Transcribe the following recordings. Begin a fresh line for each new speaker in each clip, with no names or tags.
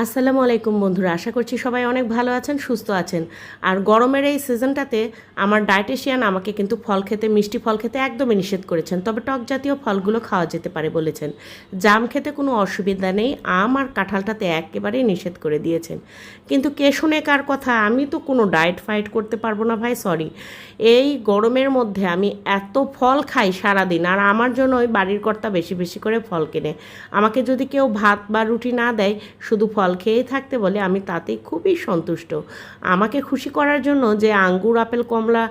আসসালামু আলাইকুম বন্ধুরা, আশা করছি সবাই অনেক ভালো আছেন, সুস্থ আছেন। আর গরমের এই সিজনটাতে আমার ডায়েটিশিয়ান আমাকে কিন্তু ফল খেতে, মিষ্টি ফল খেতে একদমই নিষেধ করেছেন, তবে টক জাতীয় ফলগুলো খাওয়া যেতে পারে বলেছেন। জাম খেতে কোনো অসুবিধা নেই, আম আর কাঁঠালটাতে একেবারেই নিষেধ করে দিয়েছেন। কিন্তু কে শুনে কার কথা, আমি তো কোনো ডায়েট ফাইট করতে পারব না ভাই সরি এই গরমের মধ্যে আমি এত ফল খাই সারাদিন, আর আমার জন্য ওই বাড়ির কর্তা বেশি বেশি করে ফল কেনে। আমাকে যদি কেউ ভাত বা রুটি না দেয়, শুধু ফল খেয়েই থাকতে বলে, আমি তাতেই খুবই সন্তুষ্ট। আমাকে খুশি করার জন্য যে আঙ্গুর, আপেল, কমলা,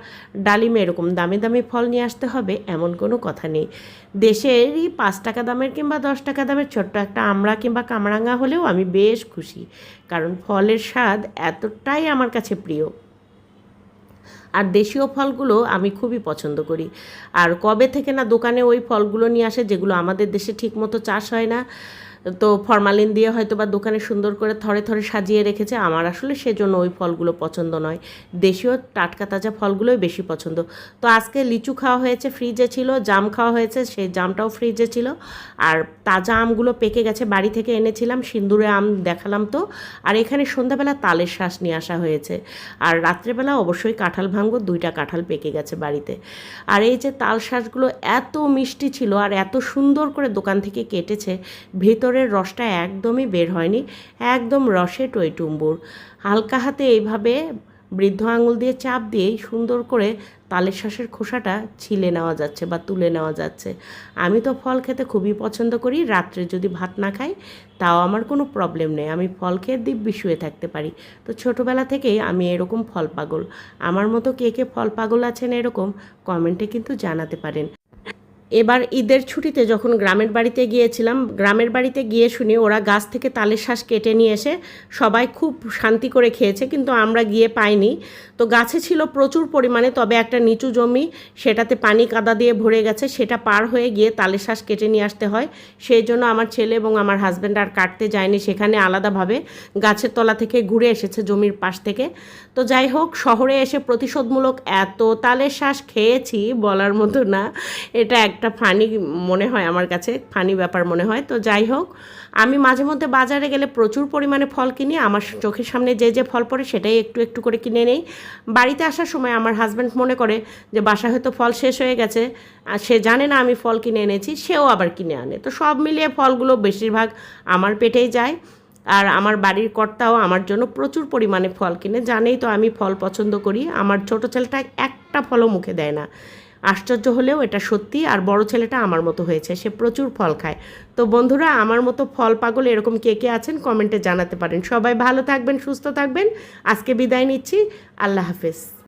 ডালিম এরকম দামি দামি ফল নিয়ে আসতে হবে, এমন কোনো কথা নেই। দেশেরই পাঁচ টাকা দামের কিংবা দশ টাকা দামের ছোট্ট একটা আমড়া কিংবা কামরাঙা হলেও আমি বেশ খুশি, কারণ ফলের স্বাদ এতটাই আমার কাছে প্রিয়। আর দেশীয় ফলগুলো আমি খুবই পছন্দ করি। আর কবে থেকে না দোকানে ওই ফলগুলো নিয়ে আসে, যেগুলো আমাদের দেশে ঠিকমতো চাষ হয় না তো ফরমালিন দিয়ে হয়তো বা দোকানে সুন্দর করে থরে থরে সাজিয়ে রেখেছে। আমার আসলে সেজন্য ওই ফলগুলো পছন্দ নয়। দেশীয় টাটকা তাজা ফলগুলোই বেশি পছন্দ। তো আজকে লিচু খাওয়া হয়েছে ফ্রিজে ছিল, জাম খাওয়া হয়েছে, সেই জামটাও ফ্রিজে ছিল। আর তাজা আমগুলো পেকে গেছে, বাড়ি থেকে এনেছিলাম, সিন্দুরে আম দেখালাম তো। আর এখানে সন্ধ্যাবেলা তালের শ্বাস নিয়ে আসা হয়েছে। আর রাত্রেবেলা অবশ্যই কাঁঠাল ভাঙবো, দুইটা কাঁঠাল পেকে গেছে বাড়িতে। আর এই যে তাল শ্বাসগুলো এত মিষ্টি ছিল আর এত সুন্দর করে দোকান থেকে কেটেছে ভেতরের রসটা একদমই বের হয়নি, একদম রসে টইটুম্বুর। হালকা হাতে এইভাবে বৃদ্ধ আঙুল দিয়ে চাপ দিয়েই সুন্দর করে তালের শ্বাসের খোসাটা ছিলে নেওয়া যাচ্ছে বা তুলে নেওয়া যাচ্ছে। আমি তো ফল খেতে খুবই পছন্দ করি, রাত্রে যদি ভাত না খাই তাও আমার কোনো প্রবলেম নেই, আমি ফল খেয়ে দিব্যি শুয়ে থাকতে পারি। তো ছোটোবেলা থেকেই আমি এরকম ফল পাগল। আমার মতো কে কে ফল পাগল আছেন এরকম কমেন্টে কিন্তু জানাতে পারেন। এবার ঈদের ছুটিতে যখন গ্রামের বাড়িতে গিয়েছিলাম, গ্রামের বাড়িতে গিয়ে শুনি ওরা গাছ থেকে তালের শ্বাস কেটে নিয়ে এসে সবাই খুব শান্তি করে খেয়েছে, কিন্তু আমরা গিয়ে পাইনি। তো গাছে ছিল প্রচুর পরিমাণে, তবে একটা নিচু জমি, সেটাতে পানি কাদা দিয়ে ভরে গেছে, সেটা পার হয়ে গিয়ে তালের শ্বাস কেটে নিয়ে আসতে হয়। সেই জন্য আমার ছেলে এবং আমার হাজব্যান্ড আর কাটতে যায়নি, সেখানে আলাদাভাবে গাছের তলা থেকে ঘুরে এসেছে জমির পাশ থেকে। তো যাই হোক, শহরে এসে প্রতিশোধমূলক এত তালের শ্বাস খেয়েছি বলার মতো না, এটা একটা ফানি মনে হয় আমার কাছে, ফানি ব্যাপার মনে হয়। তো যাই হোক, আমি মাঝে মধ্যে বাজারে গেলে প্রচুর পরিমাণে ফল কিনি, আমার চোখের সামনে যে যে ফল পড়ে সেটাই একটু একটু করে কিনে নেই। বাড়িতে আসার সময় আমার হাজব্যান্ড মনে করে যে বাসায় হয়তো ফল শেষ হয়ে গেছে, আর সে জানে না আমি ফল কিনে এনেছি, সেও আবার কিনে আনে। তো সব মিলিয়ে ফলগুলো বেশিরভাগ আমার পেটেই যায়, আর আমার বাড়ির কর্তাও আমার জন্য প্রচুর পরিমাণে ফল কিনে। জানেই তো আমি ফল পছন্দ করি, আমার ছোট ছেলেটা একটা ফলও মুখে দেয় না। আশ্চর্য হলেও এটা সত্যি, আর বড় ছেলেটা আমার মতো হয়েছে, সে প্রচুর ফল খায়। তো বন্ধুরা, আমার মতো ফল পাগল এরকম কে কে আছেন কমেন্টে জানাতে পারেন। সবাই ভালো থাকবেন, সুস্থ থাকবেন। আজকে বিদায় নিচ্ছি। আল্লাহ হাফেজ।